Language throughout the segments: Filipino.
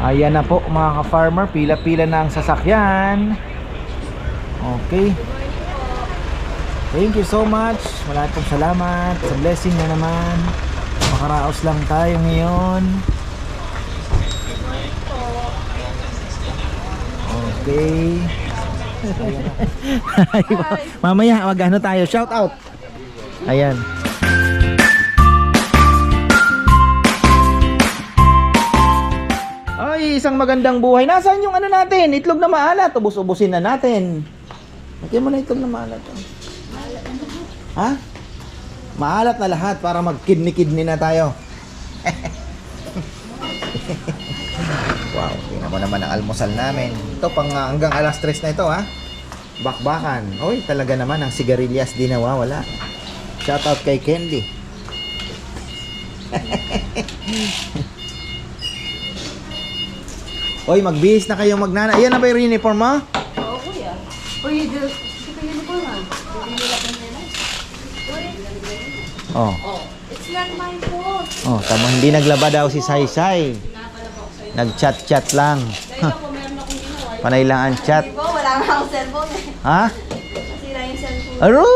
Ayan na po mga ka-farmer, pila-pila na ang sasakyan. Okay. Thank you so much. Wala pong salamat. Sa blessing na naman. Makaraos lang tayo ngayon. Okay. Mamaya, wag ano tayo. Shout out. Ayan. Isang magandang buhay. Nasaan yung ano natin? Itlog na maalat. Ubus-ubusin na natin. Lagyan mo na itlog na maalat. oh. Ha? Maalat na lahat para magkidni-kidni na tayo. wow, tingnan mo naman ang almusal namin. Ito pang ah, hanggang alas 3 na ito ha. Bakbakan. Oy, talaga naman ang sigarilyas di nawawala. Shout out kay Candy. Oy, magbihis na kayong magnana. Ayan na ba yung uniform mo? Oo, kuya. Uy. Hindi ko uniform lang ng nila. Oh. Oh, it's not my fault. Oh, tama hindi naglaba daw si Saysay. Nag-chat-chat lang. Ginawa. Panay lang ang chat. Hindi ko, wala nga akong cellphone eh. Ha? Nasira yung cellphone. Aro!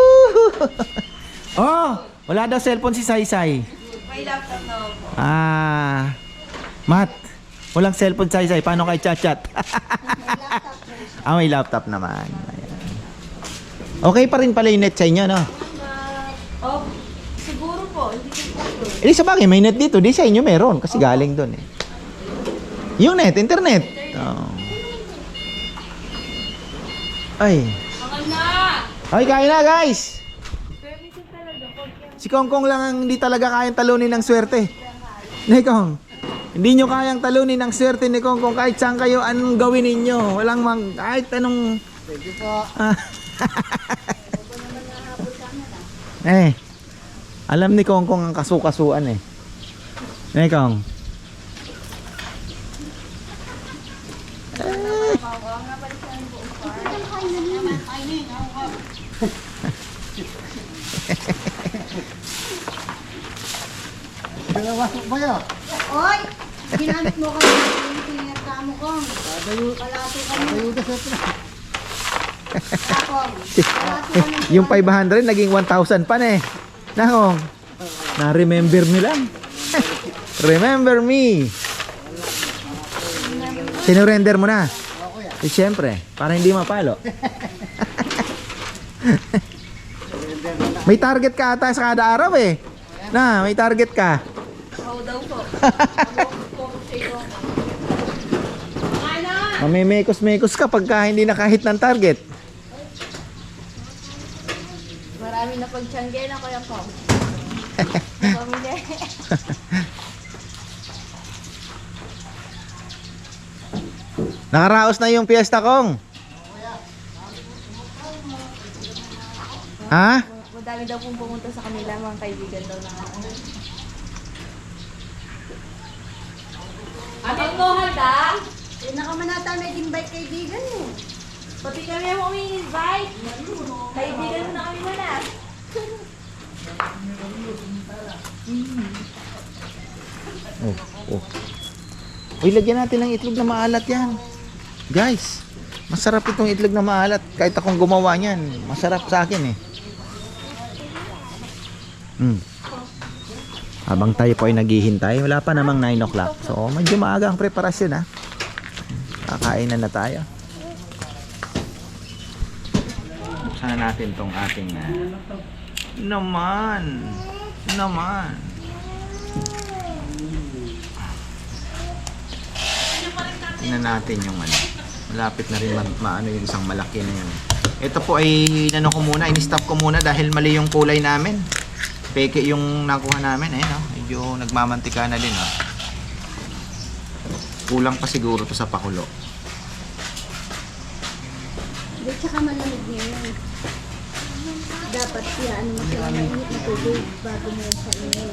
oh, wala daw cellphone si Saysay. May laptop na ako. Ah. Mat, walang cellphone si Saysay. Paano kay chat-chat? ah, may laptop naman. Ayan. Okay pa rin pala yung net sa inyo, no? Oh, siguro po. Hindi ko po. Eh, di sa bagay, may net dito. Di sa inyo meron. Kasi galing doon eh. Yung net, internet. Oh. Ay. Ay, kain na guys! Si Kongkong lang ang hindi talaga kayang talunin ng swerte. Ni Kong, hindi nyo kayang talunin ng swerte ni Kongkong kahit saan kayo, anong gawin ninyo. Walang mang, kahit anong... Thank you po. eh, alam ni Kongkong ang kasukasuan eh. Ni Kong. Oy! Ginamit mo kami yung pinagkamo ko. Kalato kami. Ako. Kalato kami. Yung 500 naging 1,000 pa na eh. Nakong, na-remember me lang. Remember me. Sinurrender mo na. Eh, syempre, para hindi mapalo. may target ka ata sa kada araw eh. Na, may target ka. ako daw po. Mamimekos-mekos ka pagka hindi nakahit ng target. Marami na pagtiyangge na kuya po. Pamilya. Nakaraos na yung piyesta kong. Ha? Madami daw pong pumunta sa kanila, mga kaibigan daw na ako. Ate ko, handa? Eh, nakamanata may invite kaibigan mo. Pati kami ang umi-invite. Kaibigan mo na kami muna. Oh, oh. Uy, lagyan natin ng itlog na maalat yan. Guys, masarap itong itlog na maalat. Kahit akong gumawa niyan, masarap sa akin eh. Hmm. Habang tayo po ay naghihintay, wala pa namang 9 o'clock. So, medyo maaga ang preparasyon ha. Kakain na na tayo. Buksan na natin tong ating ah, naman. Naman. Tingnan natin yung ano. Malapit na rin ma- maano yung isang malaki na yun. Ito po ay nano ko muna, in-stop ko muna dahil mali yung kulay namin. Peke yung nakuha namin, eh, no? Medyo nagmamantika na din, oh. Kulang pa siguro to sa pakulo. Hindi, tsaka malamig niya yun. Dapat siya, ano mo siya, mainit na tubig bago mo sa inyo.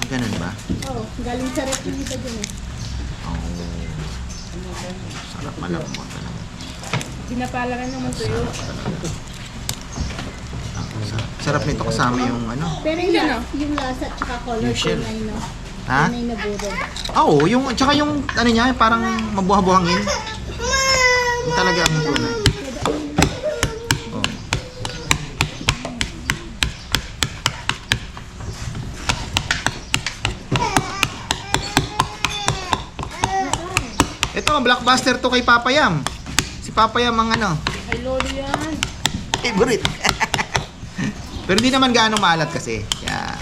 Ah, ganun ba? Oo, galing sa rep yung iba dun eh. Oh. Sarap malambot talaga. Pinapalaran naman tuyo. Ah, sarap. Sarap nito kasama yung ano. Pero yung, yung lasa at tsaka color Yung shell. tunay, no? Ha? Yan ay naburo. Oo, yung, tsaka yung, ano niya, parang mabuha-buhangin. Yung talaga ang tunay. Oh. Ito, ang blockbuster to kay Papa Yam. Si Papa Yam ang ano, Ay, lolo yan. favorite. Pero hindi naman gaano maalat kasi. Kaya,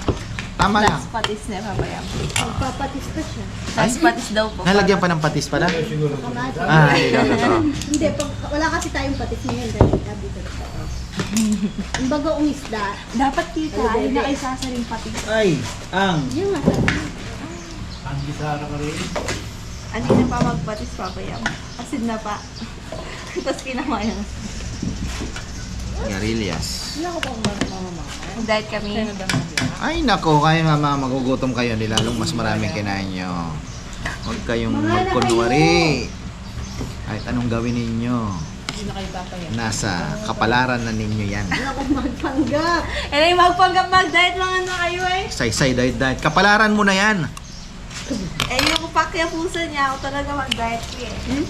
tama lang. Last patis na papayam. Magpapatis pa siya. Last patis daw po. Nalagyan pa ng patis pala. Ah, hindi daw totoo. Hindi, pag, wala kasi tayong patis ngayon. Dahil sabi ko. Ang bagoong isda, Dapat tita, ay na kay sasaring patis. Ay, ang yung masarap. Hindi na pa magpatis papayam. Asin na pa. Tapos kinama yan. Garillas. Wala ko pang mamamama. Diet kami. Ay nako, kayo mama, magugutom kayo. Di lalong mas maraming kinain nyo. Huwag kayong magkunwari. Kahit anong gawin ninyo. Nasa kapalaran na ninyo yan. Wala akong magpanggap. Eh, magpanggap mag-diet lang na kayo eh. Say-say, diet, diet. Kapalaran mo na yan. Eh, yung pakya puso niya, ako talaga mag-diet ko eh.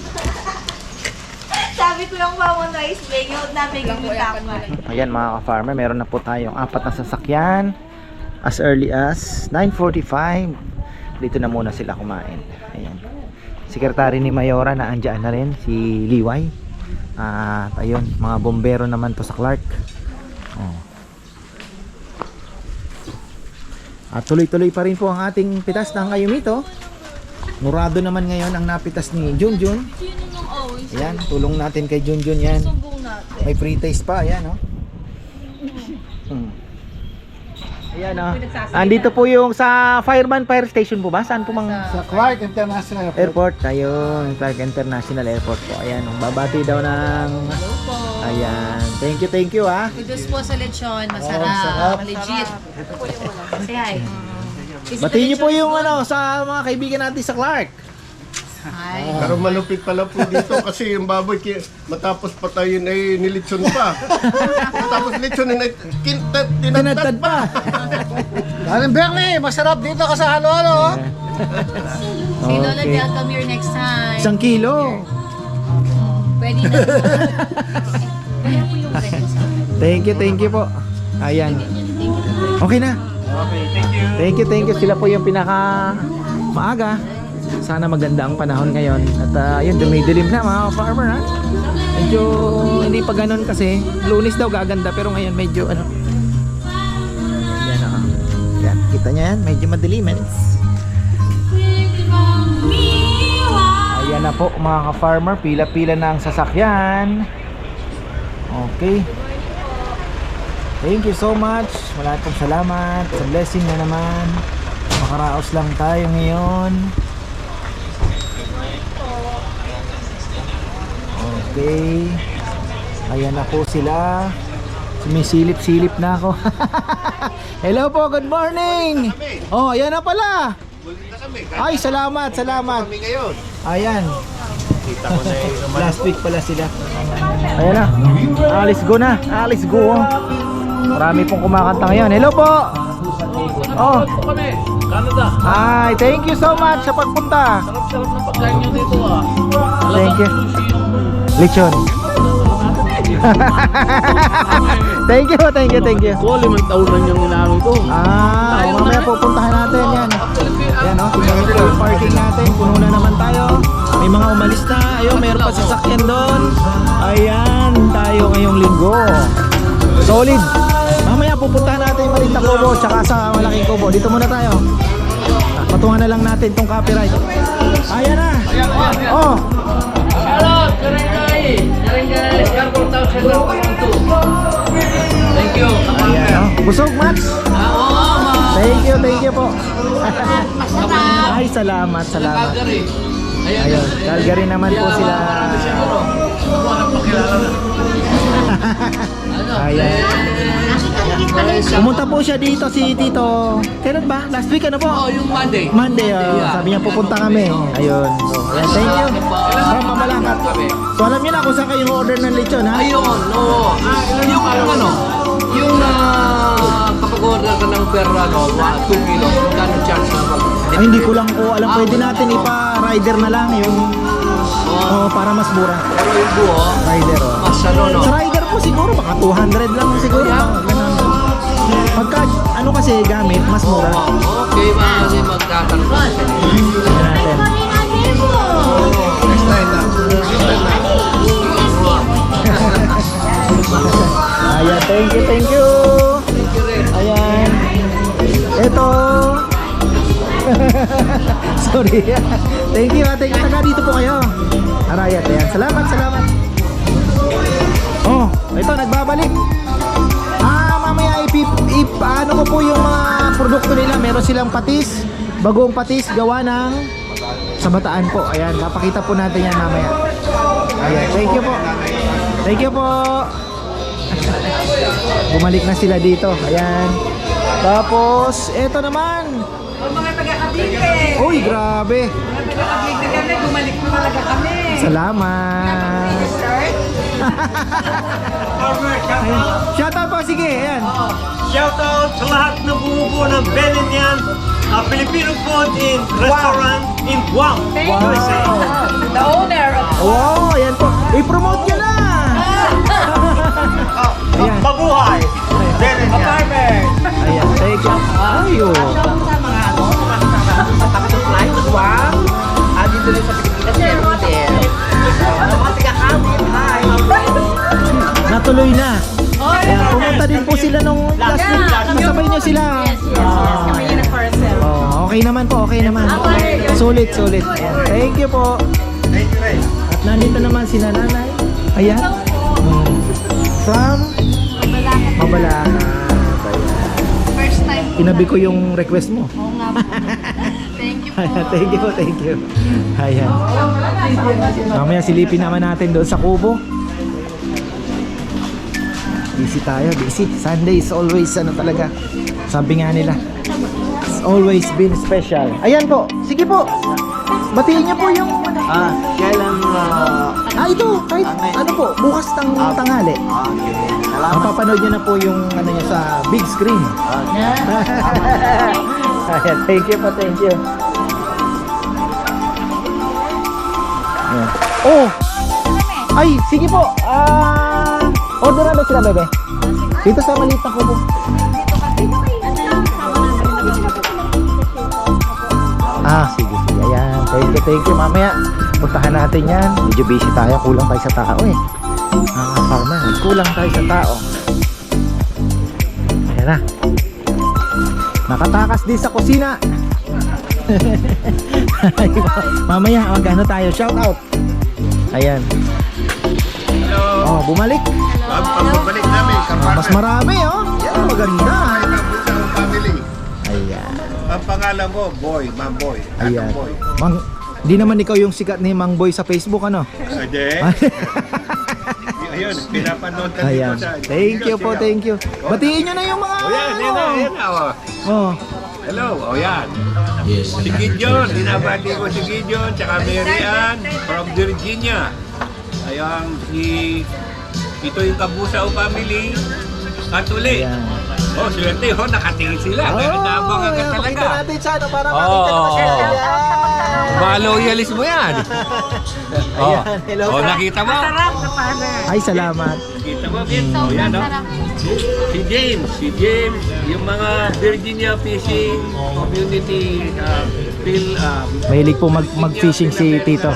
Sabi ko lang pa mo na isbeng, yung namin yung Ayan mga ka-farmer, meron na po tayong apat na sasakyan. As early as 9.45. Dito na muna sila kumain. Ayan. Sekretary ni Mayora na andyan na rin, si Liway. At ayun, mga bombero naman to sa Clark. Oh. At tuloy-tuloy pa rin po ang ating pitas ng Ayumito. Murado naman ngayon ang napitas ni Junjun. Always? Ayan, tulong natin kay Junjun yan. Sumbong natin. May pre-taste pa, ayan oh. Hmm. Ayan oh. Andito po yung sa Fireman Fire Station po ba? Saan po mang Sa Clark International airport? Ayun, Clark International Airport po. Ayan, oh. babati daw ng Ayan. Thank you, thank you ah. Kudus po sa lechon, sarap. masarap, legit. Say hi. Batiin niyo po yung ano sa mga kaibigan natin sa Clark. Hi. Pero malupit pala po dito kasi yung baboy ki- matapos patayin ay nilitsyon pa. matapos litsyonin ay kintat, Tinatad tinatad pa. pa. Bernie, masarap dito ka sa halo-halo. Say Lola, Okay. Del, come here next time. Isang kilo. Pwede na. Kaya po yung ganyan sa Thank you, thank you po. Ayan. Okay na. Okay, thank you. Thank you, thank you. Sila po yung pinaka maaga. Sana maganda ang panahon ngayon. At uh, yun, dumidilim na mga farmer ha. Medyo hindi pa ganun kasi. Lunis daw gaganda pero ngayon medyo ano. Yan o. Yan, kita niya yan. Medyo madiliman. Ayan na po mga ka-farmer. Pila-pila na ang sasakyan. Okay. Thank you so much. Maraming pong salamat. Sa blessing na naman. Makaraos lang tayo ngayon. Okay. Ayan na po sila. Sumisilip-silip na ako. Hello po, good morning. Oh, ayan na pala. Ay, salamat, salamat. Ayan. Kita ko na Last week pala sila. Ayan na. Alis go na. Alis go. Marami pong kumakanta ngayon. Hello po. Oh. Canada. Ay, thank you so much sa pagpunta. Sarap-sarap na pagkain nyo dito ah. Thank you. Lechon. thank you, thank you, thank you. Ko, limang taon na niyang ninalo ito. Ah, mamaya pupuntahan natin yan. Yan oh, tingnan po yung parking natin. Puno na naman tayo. May mga umalis na. Ayun, mayroon pa sasakyan doon. Ayan, tayo ngayong linggo. Solid. Pupuntahan natin yung maliit na kubo tsaka sa malaking kubo. Dito muna tayo. Patungan na lang natin tong copyright. Ayan na. Oh, Hello, Karengay! Karengay! Carbon Town Center Thank you. ayan oh. Busog, Mats. Ah. Thank you, thank you po. Ay, salamat, salamat. Ayun, Calgary naman po sila. Siguro. Walang pakilala na. Ano? Ayan. Pumunta po siya dito si Tito. Kailan ba? Last week ano po? Oh, yung Monday. Monday, oh. yeah. sabi niya pupunta kami. Ayun. So, ayan, thank you. From Mamalangkat. So alam niyo na kung saan kayo order ng lechon, ha? Ayun, oo. Yung ano, yung uh, kapag order ka ng per ano, 2 kilo, magkano charge na pag... Ay, hindi ko lang po alam. Pwede natin ipa-rider na lang yung... Oh, para mas mura. Pero yung buo, Rider, oh. mas ano no? Sa rider po siguro, baka 200 lang siguro. Yeah. Ganun. Kasi gamit, mas mura. Okay, kasi magtatanong. Tingnan natin. Next time na. Next time na. Ayan, thank you, thank you. Ayan. Ito. Sorry. thank you, ah. thank you. Taga dito po kayo. Arayat, ayan. Salamat, salamat. Oh, ito, nagbabalik. Ah, mamaya ipip, ip, ano ko po yung mga produkto nila. Meron silang patis, bagong patis, gawa ng sa bataan po. Ayan, papakita po natin yan mamaya. Ayan, thank you po. Thank you po. Bumalik na sila dito. Ayan. Tapos, eto naman. Mga taga-kabike. Uy, grabe. Mga taga-kabike kami, bumalik na talaga kami. Salamat. Ayan. Shout out po, sige. Ayan. Shoutout sa lahat na bumubuo ng Benedian uh, Filipino food in restaurant in Guam. Wow. The owner of Wow, ayan po. I-promote nyo na. Ayan. Mabuhay! Benedian! Ayan, thank you. Ayo. sa mga ano, mga kasama sa Guam, ah, dito rin sa Pilipinas, meron Natuloy na. Ayan, pumunta din po sila nung last week. Kasabay nyo sila. Ah, Oh, okay naman po, okay naman. Sulit, sulit. Ayan, Thank you po. Thank you, Ray. At nandito naman si nanay. Ayan. From Mabalakan. Ayan. first time. Tinabi ko yung request mo. Oo nga po. Thank you po. Thank you, thank you. Ayan. Mamaya silipin naman natin doon sa kubo. Busy tayo, busy. Sunday is always ano talaga. Sabi nga nila. It's always been special. Ayan po. Sige po. Batiin niyo po yung Ah, kailan, ah, Ah, ito, kahit ano po, bukas tang tanghali. okay. Salamat. Mapapanood niyo na po yung ano niya sa big screen. Ayan, thank you po, thank you. Ayan. Oh! Ay, sige po. Ah, order na sila, bebe? Dito sa maliit na kubo. Ah, sige, sige. Ayan. Thank you, thank you. Mamaya, puntahan natin yan. Medyo busy tayo. Kulang tayo sa tao eh. Ah, farmer. Kulang tayo sa tao. Ayan na. Nakatakas din sa kusina. Mamaya, mag-ano tayo. Shout out. Ayan. Oh, bumalik. Pag pagbabalik namin, Ah, kapartner. mas marami oh. Yan, maganda. Ang. Ayan. Ang pangalan mo, Boy, Ma'am Boy. Ayan. Ako Boy. Mang, di naman ikaw yung sikat ni Mang Boy sa Facebook, ano? Ade. Ayun, pinapanood ka dito Ayan. sa... Thank you po, thank you. Batiin nyo na yung mga... Oh, yan, yan na, yan na. Oh. Oh. Hello, oh yan. Si Gideon, dinabati ko si Gideon, tsaka Mary Ann from Virginia. Ayan, si ito yung Kabusaw family. At uli. Ayan. Oh, swerte ho, nakatingin sila. Oh, Naabangan ka talaga. pakita natin sa ano para makita naman sila. Ayan. Mga loyalist mo yan. oh. Ayan, hello. oh, nakita mo? Ay, salamat. Kita mo, Vin? Oh, yan, no? Si James, si James, yung mga Virginia Fishing Community uh, Phil, uh, Mahilig po mag mag-fishing si Tito.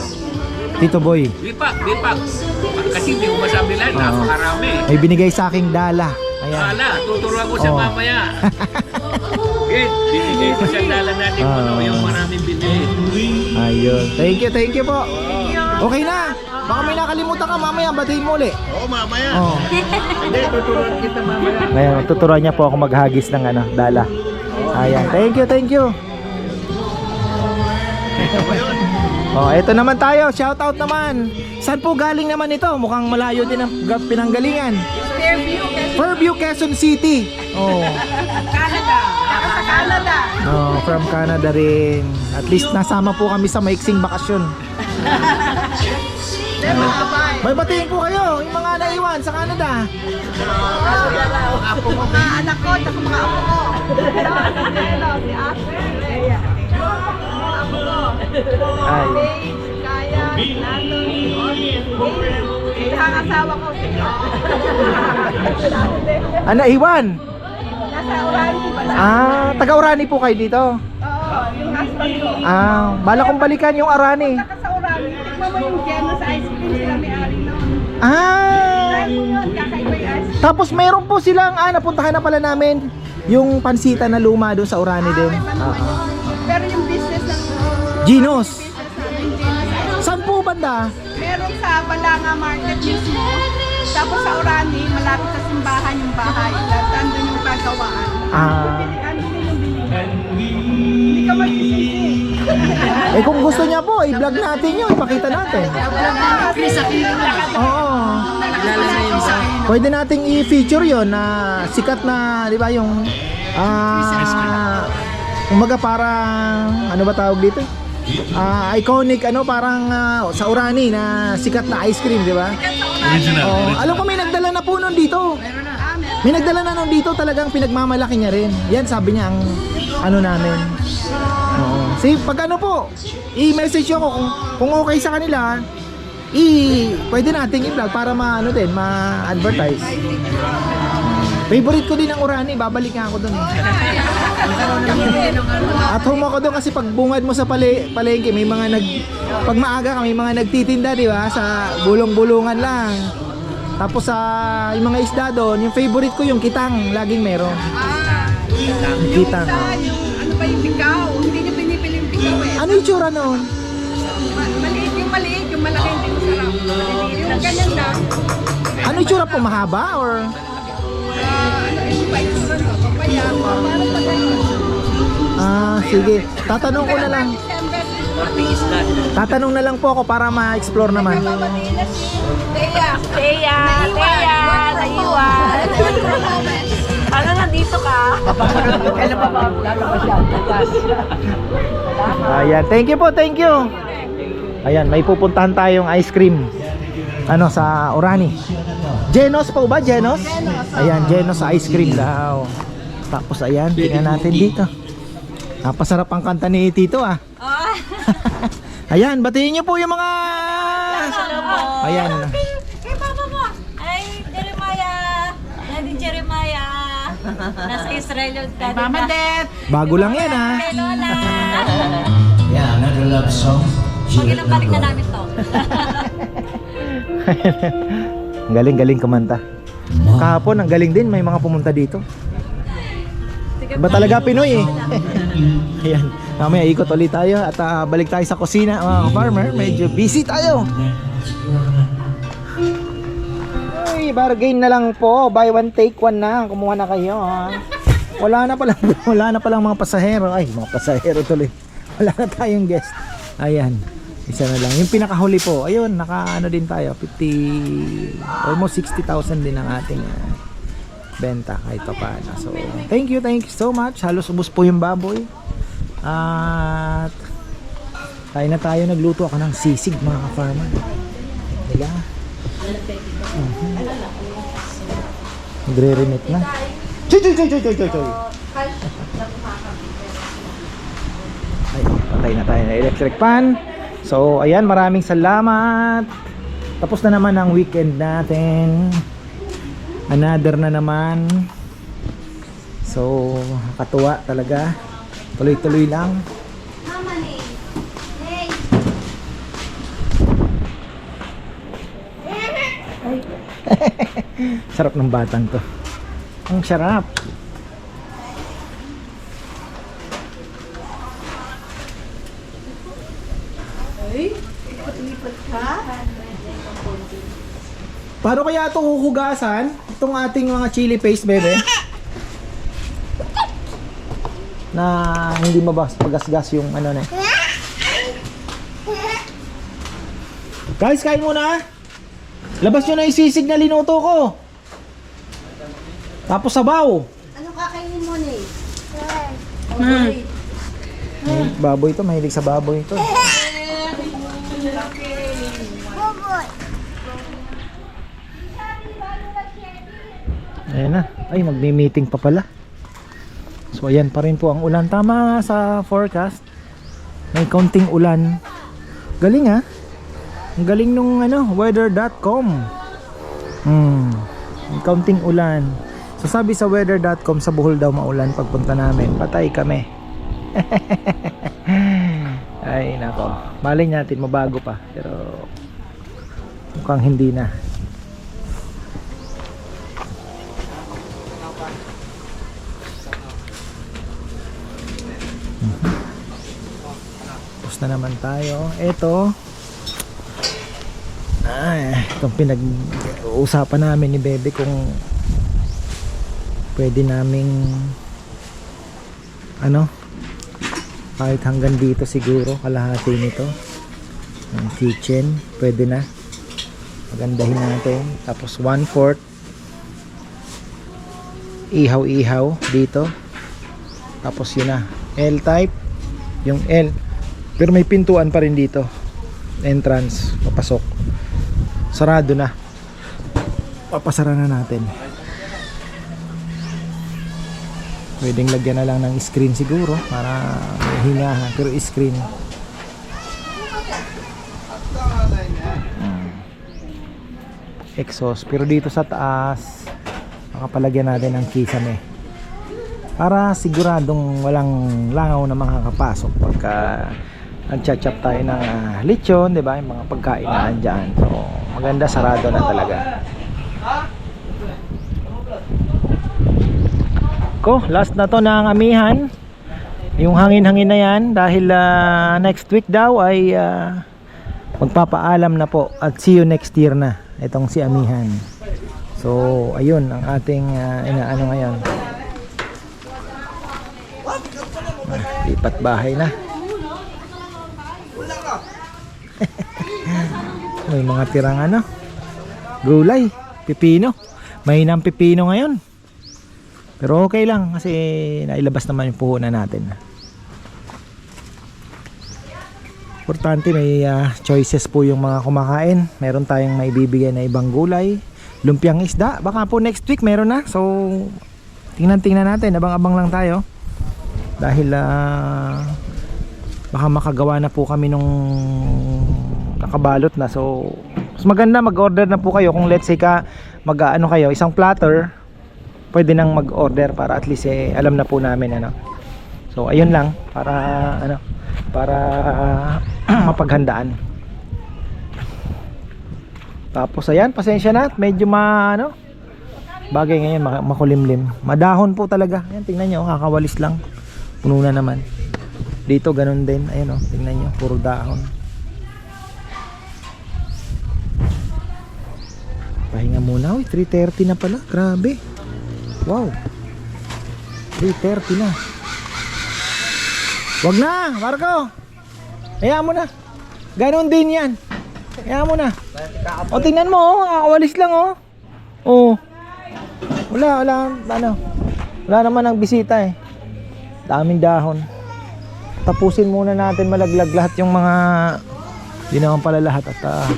Tito Boy. Lipak, lipak. Hindi ko masabi lahat, Oo. napakarami. May binigay sa aking dala. Ayan. Ala, tuturuan ko siya Oo. mamaya. Good, binigay ko siya dala natin Oo. ano, yung maraming binili. Ayun. Thank you, thank you po. Okay na. Baka may nakalimutan ka mamaya, batiin mo uli. Oo, mamaya. Oh. Hindi, tuturuan kita mamaya. Ngayon, tuturuan niya po ako maghagis ng ano, dala. Ayan. Thank you, thank you. Oh, eto naman tayo. Shout out naman. Saan po galing naman ito? Mukhang malayo din ang ga- pinanggalingan. Fairview, Fairview, Quezon City. Oh. Canada. Sa Canada. Oh, from Canada rin. At least nasama po kami sa maiksing bakasyon. May batiin po kayo, yung mga naiwan sa Canada. Mga anak ko, at mga apo ko. Si Asher. Ay. Kaya, Nando, si ang asawa ko, si Ah, naiwan. Nasa Orani ba na? Ah, taga-Urani po kayo dito. Oo, yung husband ko. Ah, bala kong balikan yung Arani. Naka sa Orani. Tignan mo yung Gemma sa ice cream sila may-ari noon. Ah, Try mo yun, kakaiba yung ice cream. tapos meron po silang, ah, napuntahan na pala namin yung pansita na luma doon sa Urani din. Ah, ah. Yung business ng Ginos. Saan po banda? meron sa Balanga Market mismo. Tapos sa Orani, malapit sa simbahan yung bahay. Nandun yung kagawaan. Ah. Ano? Hindi ka magsisisi. Eh kung gusto niya po, i-vlog natin yun, ipakita natin. Oo. Pwede nating i-feature yon na sikat na, di ba, yung ah umaga parang ano ba tawag dito? Ah, iconic ano parang ah, sa Urani na sikat na ice cream, di ba? Oh, alam ko may nagdala na po nun dito. May nagdala na nun dito talagang pinagmamalaki niya rin. Yan sabi niya ang ano namin. Oo. See, pag ano po, i-message ako kung, kung okay sa kanila, i pwede nating i-vlog para ma ano din, ma-advertise. Favorite ko din ang Urani, babalik nga ako doon. At home ako doon kasi pag bungad mo sa pale, palengke, may mga nag pag maaga ka, may mga nagtitinda, di ba? Sa bulong-bulungan lang. Tapos sa yung mga isda doon, yung favorite ko yung kitang, laging meron. Yung kitang. Sa yung ano ba yung bikaw? Hindi niyo pinipili yung bikaw eh. Ano yung tsura noon? Ma- maliit yung maliit, yung malaki hindi masarap. Maliliit. Yung ganyan lang. Ano yung tsura po? Mahaba or? Ah, pa pa sige. Tatanong ko na lang. Tatanong na lang po ako para ma-explore naman. Teya. Teya. Teya. Naiwan. Ano nandito ka? Ayan, thank you po, thank you. Ayan, may pupuntahan tayong ice cream. Ano sa Orani. Genos po ba? Genos? Ayan, Genos ice cream daw. Tapos ayan, tingnan natin dito. Napasarap ang kanta ni Tito ah. ayan, batiin niyo po yung mga Ayan. Kay papa mo. Ay, Jeremiah. Daddy Jeremiah. Nasa Israel yung daddy Mama Dad. Bago lang yan ah. Kay Lola. Yeah, another love song. Pag ilang balik na namin to. Galing-galing kumanta. Kahapon, ang galing din. May mga pumunta dito. Ba talaga Pinoy eh. Ayan. Mamaya ikot ulit tayo at ah, balik tayo sa kusina mga farmer. Medyo busy tayo. Ay, bargain na lang po. Buy one take one na. Kumuha na kayo. Wala na pala wala na palang mga pasahero. Ay, mga pasahero tuloy. Wala na tayong guest. Ayan. Isa na lang. Yung pinakahuli po, ayun, naka ano din tayo, 50, almost 60,000 din ang ating ah, benta kahit pa paano. So, thank you, thank you so much. Halos ubos po yung baboy. At tayo na tayo nagluto ako ng sisig mga ka-farmer. Diba? Mhm. Nagre-remit na. Choy, choy, choy, choy, choy, choy. Ay, patay na tayo na electric pan. So, ayan, maraming salamat. Tapos na naman ang weekend natin. Another na naman. So, katuwa talaga. Tuloy-tuloy lang. sarap ng batang to. Ang sarap. Paano kaya ito huhugasan? Itong ating mga chili paste, bebe? Na hindi mabas pagasgas yung ano na. Guys, kain muna. Labas nyo na yung sisig na linuto ko. Tapos sabaw. Ano kakainin mo, Nate? Baboy to, mahilig sa baboy ito. Ayan na. Ay, magmi-meeting pa pala. So, ayan pa rin po ang ulan. Tama sa forecast. May konting ulan. Galing ha. Ang galing nung ano, weather.com. Hmm. May konting ulan. So, sabi sa weather.com, sa Bohol daw maulan pagpunta namin. Patay kami. Ay, nako. Malay natin, mabago pa. Pero, mukhang hindi na. Na naman tayo. Ito. Ay, itong pinag-uusapan namin ni Bebe kung pwede naming ano kahit hanggang dito siguro kalahati nito. Ang kitchen pwede na. Magandahin natin. Tapos one fourth. Ihaw ihaw dito. Tapos yun na. L type. Yung L pero may pintuan pa rin dito. Entrance. Papasok. Sarado na. Papasara na natin. Pwedeng lagyan na lang ng screen siguro para hingahan pero screen. Hmm. exhaust. Pero dito sa taas makapalagyan natin ng kisame. Para siguradong walang langaw na makakapasok pagka nagchachap tayo ng ah, lechon di ba? Yung mga pagkain na andyan so maganda sarado na talaga. Ko last na to ng amihan. Yung hangin-hangin na yan dahil ah, next week daw ay ah, magpapaalam na po. At see you next year na itong si amihan. So ayun ang ating ah, inaano ngayon. Ah, lipat bahay na may mga tirang ano gulay pipino may ng pipino ngayon pero okay lang kasi nailabas naman yung puhunan natin. Importante may ah, choices po yung mga kumakain. Meron tayong maibibigay na ibang gulay. Lumpiang isda. Baka po next week meron na. So tingnan-tingnan natin. Abang-abang lang tayo. Dahil ah, baka makagawa na po kami nung nakabalot na. So mas maganda mag-order na po kayo kung let's say ka mag-ano kayo, isang platter pwede nang mag-order para at least eh, alam na po namin ano. So ayun lang para ano para mapaghandaan. Tapos ayan, pasensya na, medyo ma ano bagay ngayon mak- makulimlim. Madahon po talaga. Ayan, tingnan niyo, kakawalis lang. Puno na naman. Dito ganun din. Ayun oh, tingnan niyo, puro dahon. Pahinga muna. Uy, 3.30 na pala. Grabe. Wow. 3.30 na. Wag na, Marco. Hayaan mo na. Ganon din yan. Hayaan mo na. O, tingnan mo, oh. Kakawalis lang, oh. Oh. Wala, wala, ano. Wala naman ang bisita, eh. Daming dahon. Tapusin muna natin malaglag lahat yung mga di naman pala lahat at uh,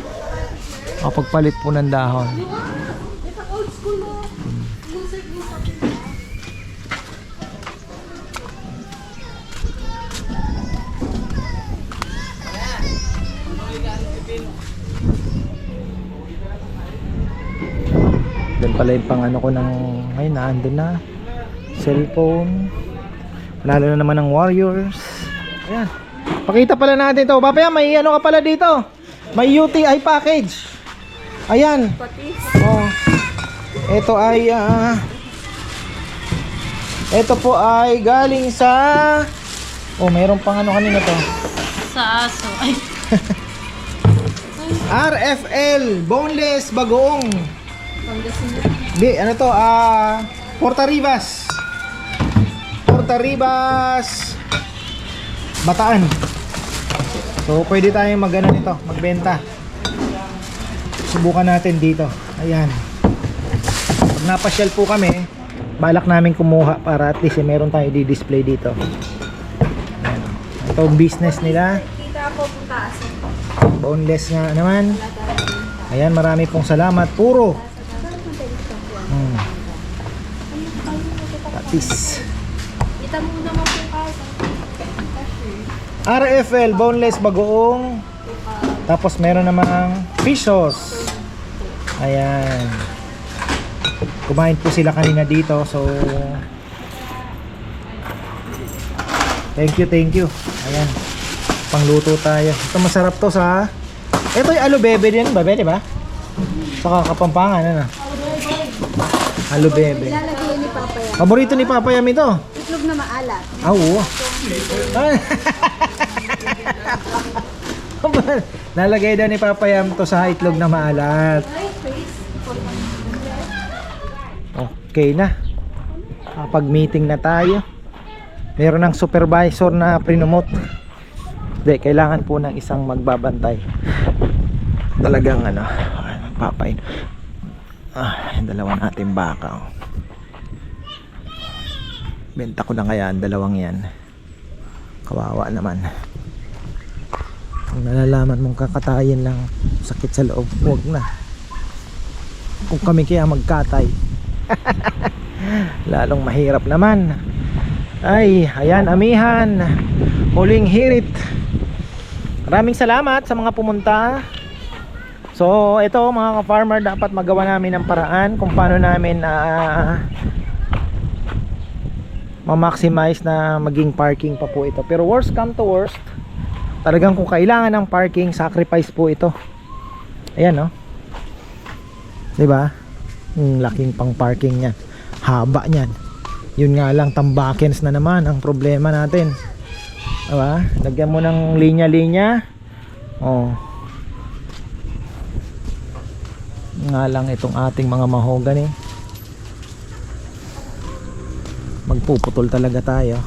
makapagpalit po ng dahon. Doon pala yung pang ano ko ng ay naandun na. Cellphone. Lalo na naman ng warriors. Ayan. Pakita pala natin to. Papaya may ano ka pala dito? May UTI package ayan oh ito ay ah, ito po ay galing sa oh mayroon pang ano kanina to Sa aso. Ay, RFL boneless bagoong Hindi, ano to? Ah, Porta Rivas. Porta Rivas Bataan. So, pwede tayong magano nito, magbenta. Subukan natin dito. Ayan. Pag napasyal po kami, balak namin kumuha para at least eh, meron tayo di-display dito. Ayan. Ito business nila. Boneless nga naman. Ayan, marami pong salamat. Puro. Hmm. Tatis. Kita mo naman po. RFL, boneless bagoong. Tapos meron namang fish sauce. Ayan. Kumain po sila kanina dito. So, thank you, thank you. Ayan. Pangluto tayo. Ito masarap to sa... Ito yung alubebe din, babe, di ba? Saka kapampangan, ano? Alubebe. Ilalagay ni Papa yan. Paborito ni Papa Yam ito. Itlog na maalat. Ah, oo. Nalagay daw ni Papa Yam to sa itlog na maalat. Okay na. Kapag meeting na tayo. Meron ng supervisor na prinomote. Hindi, kailangan po ng isang magbabantay. Talagang ano, papain. Ah, yung dalawa natin baka. Oh. Benta ko na kaya ang dalawang yan. Kawawa naman. Kung nalalaman mong kakatayin lang sakit sa loob, huwag na. Kung kami kaya magkatay. Lalong mahirap naman. Ay, ayan, amihan. Huling hirit. Maraming salamat sa mga pumunta. So, ito mga ka-farmer, dapat magawa namin ng paraan kung paano namin ah ma-maximize na maging parking pa po ito. Pero worst come to worst, talagang kung kailangan ng parking, sacrifice po ito. Ayan no. 'Di ba? Yung laking pang parking niyan. Haba niyan. Yun nga lang tambakens na naman ang problema natin. 'Di ba? Lagyan mo ng linya-linya. Oh. Nga lang itong ating mga mahogany. magpuputol talaga tayo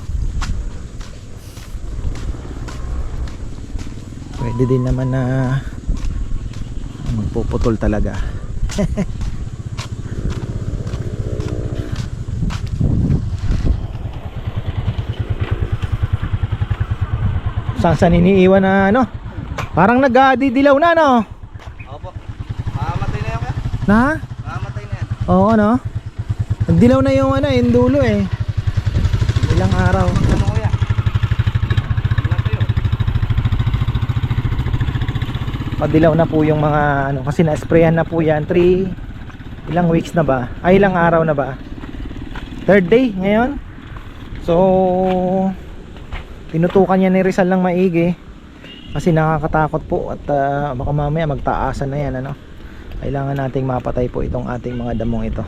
pwede din naman na magpuputol talaga saan saan iniiwan na ano parang nagadidilaw na no Opo. Mamatay na yan kaya? na Mamatay na yan. oo no nagdilaw na yung ano yung dulo eh ilang araw Ano kuya? Ilan kayo? padilaw na po yung mga ano kasi na-sprayan na po yan 3 ilang weeks na ba ay ilang araw na ba third day ngayon so tinutukan niya ni Rizal ng maigi. Kasi nakakatakot po at ah, baka mamaya magtaasan na yan ano? Kailangan nating mapatay po itong ating mga damong ito.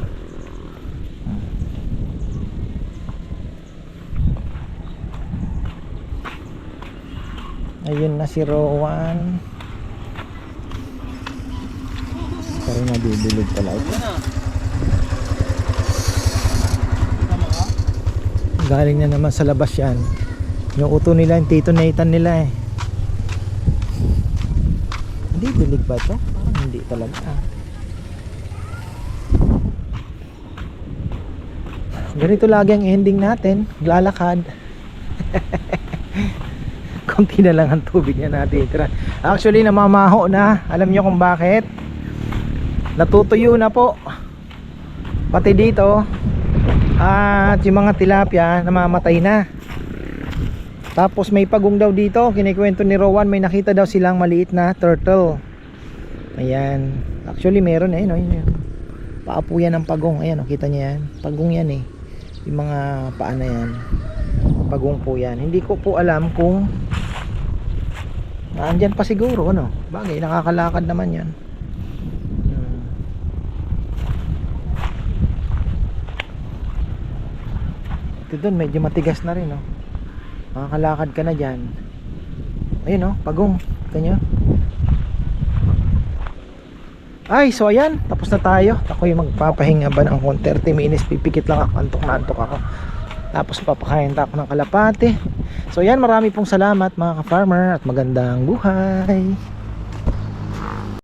Ayun na si Rowan. Pero nabibilog pala ito. Galing na naman sa labas yan yung uto nila yung tito Nathan nila eh. Hindi bilig ba ito? parang hindi talaga. Ah. ganito lagi ang ending natin lalakad. Konti na lang ang tubig niya natin actually namamaho na. Alam niyo kung bakit? Natutuyo na po. Pati dito at yung mga tilapia namamatay na tapos may pagong daw dito kinikwento ni Rowan may nakita daw silang maliit na turtle. Ayan. Actually meron eh no? yun, yun. paapo ng pagong. Ayan oh, kita niya yan. Pagong yan eh. Yung mga paa na yan. Pagong po yan. Hindi ko po alam kung Andyan pa siguro ano? Bagay nakakalakad naman yan. Hmm. ito dun medyo matigas na rin no makakalakad ka na dyan. Ayun no pagong. Kanyo ay so ayan. Tapos na tayo. Ako yung magpapahinga ba ng 30 minutes. Pipikit lang ako. Antok na antok ako. Tapos papakain ako ng kalapate so ayan. Marami pong salamat mga ka-farmer at magandang buhay